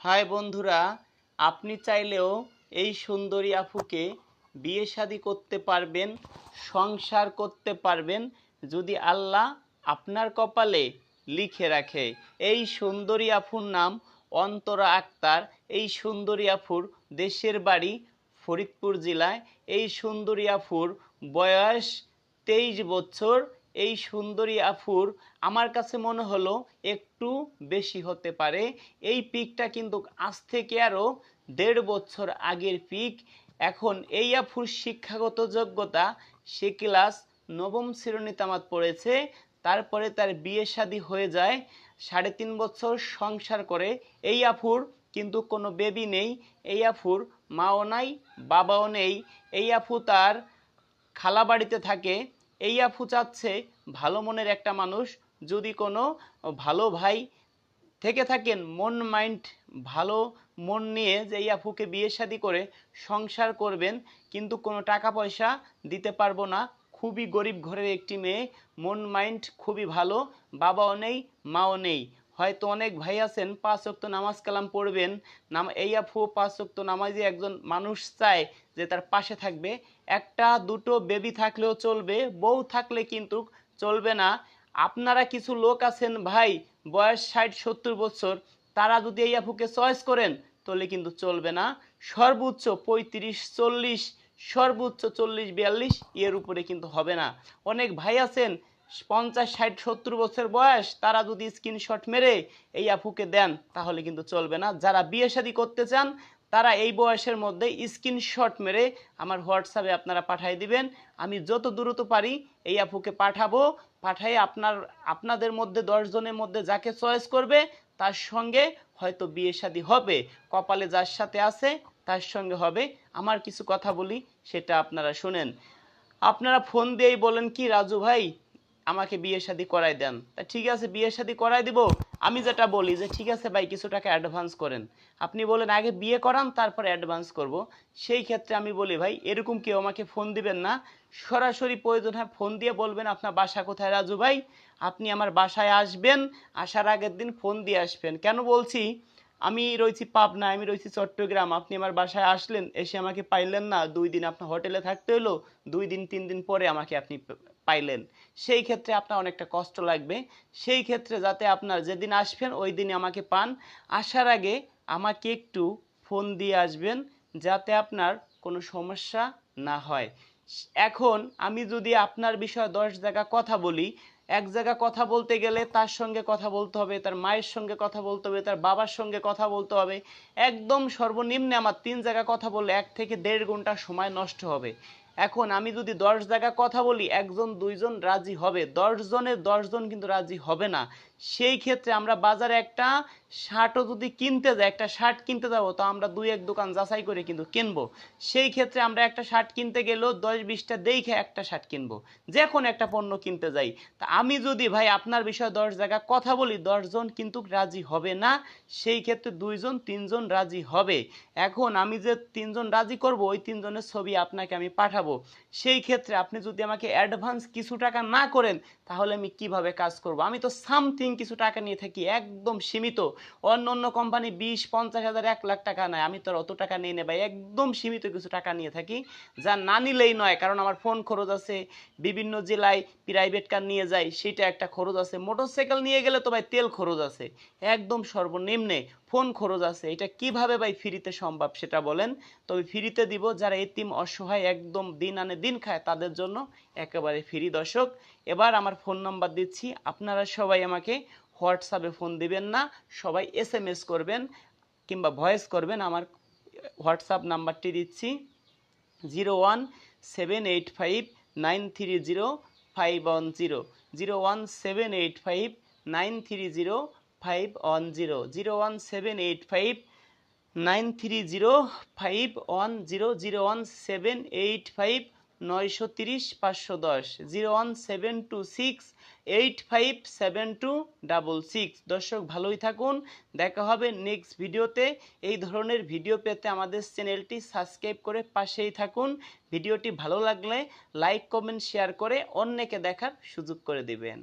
High বন্ধুরা, আপনি চাইলেও এই সুন্দরী আফুকে বিয়ে শাদি করতে পারবেন, সংসার করতে পারবেন, যদি আল্লাহ আপনার কপালে লিখে রাখে। এই সুন্দরী আফুর নাম অন্তরা আক্তার। এই সুন্দরী আফুর দেশের বাড়ি ফরিদপুর জেলায়। এই সুন্দরী আফুর বয়স তেইশ বছর। এই সুন্দরী আফুর আমার কাছে মনে হলো একটু বেশি হতে পারে। এই পিকটা কিন্তু আজ থেকে আরও দেড় বছর আগের পিক। এখন এই আফুর শিক্ষাগত যোগ্যতা, সে ক্লাস নবম শ্রেণি তামাত পড়েছে, তারপরে তার বিয়ে শাদী হয়ে যায়, সাড়ে তিন বছর সংসার করে। এই আফুর কিন্তু কোনো বেবি নেই, এই আফুর মাও নাই, বাবাও নেই। এই আফু তার খালা বাড়িতে থাকে, এই আফু চাচ্ছে ভালো মনের একটা মানুষ, যদি কোনো ভালো ভাই থেকে থাকেন, মন মাইন্ড ভালো, মন নিয়ে যে এই আফুকে বিয়ে শাদি করে সংসার করবেন, কিন্তু কোনো টাকা পয়সা দিতে পারব না। খুবই গরিব ঘরের একটি মেয়ে, মন মাইন্ড খুবই ভালো, বাবাও নেই, মাও নেই। হয়তো অনেক ভাই আছেন, পাঁচ অক্ত নামাজ কালাম পড়বেন, নাম এই আফু পাঁচ অক্ত নামাজি একজন মানুষ চায় যে তার পাশে থাকবে। একটা, দুটো বেবি থাকলেও চলবে, বউ থাকলে কিন্তু চলবে না। আপনারা কিছু লোক আছেন ভাই, বয়স ষাট, সত্তর বছর, তারা যদি এই আফুকে চয়েস করেন, তাহলে কিন্তু চলবে না। সর্বোচ্চ পঁয়ত্রিশ, চল্লিশ, সর্বোচ্চ চল্লিশ, বিয়াল্লিশ, এর উপরে কিন্তু হবে না। অনেক ভাই আছেন, পঞ্চাশ, ষাট, সত্তর বছর বয়স, তারা যদি স্ক্রিনশট মেরে এই আফুকে দেন, তাহলে কিন্তু চলবে না। যারা বিয়ে শাদী করতে চান তারা এই বয়সের মধ্যে স্ক্রিনশট মেরে আমার হোয়াটসঅ্যাপে আপনারা পাঠিয়ে দিবেন। আমি যত দ্রুত পারি এই আপুকে পাঠাবো পাঠাই আপনার, আপনাদের মধ্যে দশজনের মধ্যে যাকে চয়েস করবে, তার সঙ্গে হয়তো বিয়ে শাদী হবে, কপালে যার সাথে আছে তার সঙ্গে হবে। আমার কিছু কথা বলি, সেটা আপনারা শুনেন। আপনারা ফোন দিয়েই বলেন কি, রাজু ভাই, আমাকে বিয়ে শাদি করাই দেন। তা ঠিক আছে, বিয়ে শাদি করাই দিব। আমি যেটা বলি যে, ঠিক আছে ভাই, কিছু টাকা অ্যাডভান্স করেন। আপনি বলেন, আগে বিয়ে করান, তারপর অ্যাডভান্স করব। সেই ক্ষেত্রে আমি বলি, ভাই, এরকম কেউ আমাকে ফোন দিবেন না। সরাসরি প্রয়োজন হয় ফোন দিয়ে বলবেন, আপনার বাসা কোথায় রাজু ভাই? আপনি আমার বাসায় আসবেন, আসার আগের দিন ফোন দিয়ে আসবেন। কেন বলছি? আমি রয়েছি পাবনা, আমি রয়েছি চট্টগ্রাম। আপনি আমার বাসায় আসলেন, এসে আমাকে পাইলেন না। দুই দিন আপনার হোটেলে থাকতে হলো দুই দিন, তিন দিন পরে আমাকে আপনি পাইলেন। সেই ক্ষেত্রে আপনার অনেকটা কষ্ট লাগবে। সেই ক্ষেত্রে যাতে আপনার যেদিন আসবেন, ওই দিনে আমাকে পান। আসার আগে আমাকে একটু ফোন দিয়ে আসবেন, যাতে আপনার কোনো সমস্যা না হয়। এখন আমি যদি আপনার বিষয়ে দশ জায়গা কথা বলি এক জায়গা কথা বলতে গেলে তার সঙ্গে কথা বলতে হবে, তার মায়ের সঙ্গে কথা বলতে হবে, তার বাবার সঙ্গে কথা বলতে হবে। একদম সর্বনিম্নে আমার তিন জায়গা কথা বললে এক থেকে দেড় ঘণ্টা সময় নষ্ট হবে। এখন আমি যদি দশ জায়গা কথা বলি, একজন, দুইজন রাজি হবে। দশ জনের দশজন কিন্তু রাজি হবে না। সেই ক্ষেত্রে আমরা বাজারে একটা শার্টও যদি কিনতে যাই, একটা শার্ট কিনতে যাব, তো আমরা দুই এক দোকান যাচাই করে কিন্তু কিনবো। সেই ক্ষেত্রে আমরা একটা শার্ট কিনতে গেলেও দশ বিশটা দেখে একটা শার্ট কিনবো। যে কোনো একটা পণ্য কিনতে যাই। তা আমি যদি ভাই আপনার বিষয়ে দশ জায়গা কথা বলি, দশজন কিন্তু রাজি হবে না। সেই ক্ষেত্রে দুইজন, তিনজন রাজি হবে। এখন আমি যে তিনজন রাজি করব, ওই তিনজনের ছবি আপনাকে আমি পাঠাবো। সেই ক্ষেত্রে আপনি যদি আমাকে অ্যাডভান্স কিছু টাকা না করেন, তাহলে আমি কীভাবে কাজ করব? আমি তো সামথিং কিছু টাকা নিয়ে থাকি, একদম সীমিত। অন্য অন্য কোম্পানি বিশ, পঞ্চাশ হাজার, এক লাখ টাকা নেয়। আমি তো অত টাকা নিয়ে নেই ভাই, একদম সীমিত কিছু টাকা নিয়ে থাকি, যা না নিলেই নয়, কারণ আমার ফোন খরচ আছে। বিভিন্ন জেলায় প্রাইভেট কার নিয়ে যাই, সেটা একটা খরচ আছে। মোটরসাইকেল নিয়ে গেলে তো ভাই তেল খরচ আছে। একদম সর্বনিম্নে ফোন খরচ আছে, এটা কীভাবে ভাই ফ্রিতে সম্ভব সেটা বলেন। তবে ফ্রিতে দিব যারা এতিম, অসহায়, একদম দিন আনে দিন খায়, তাদের জন্য একেবারে ফ্রি। দর্শক, এবার আমার ফোন নাম্বার দিচ্ছি, আপনারা সবাই আমাকে হোয়াটসঅ্যাপে ফোন দিবেন না, সবাই এস এম এস করবেন কিংবা ভয়েস করবেন। আমার হোয়াটসঅ্যাপ নাম্বারটি দিচ্ছি, zero one seven eight five nine three zero five one zero zero one seven eight five nine three zero five one zero zero one seven eight five nine three zero five one zero zero one seven eight five নয়শো তিরিশ পাঁচশো দশ zero one seven two six eight five seven two double six দর্শক, ভালোই থাকুন, দেখা হবে next ভিডিওতে এই ধরনের ভিডিও পেতে আমাদের চ্যানেলটি সাবস্ক্রাইব করে পাশেই থাকুন। ভিডিওটি ভালো লাগলে লাইক কমেন্ট শেয়ার করে অন্যকে দেখার সুযোগ করে দিবেন।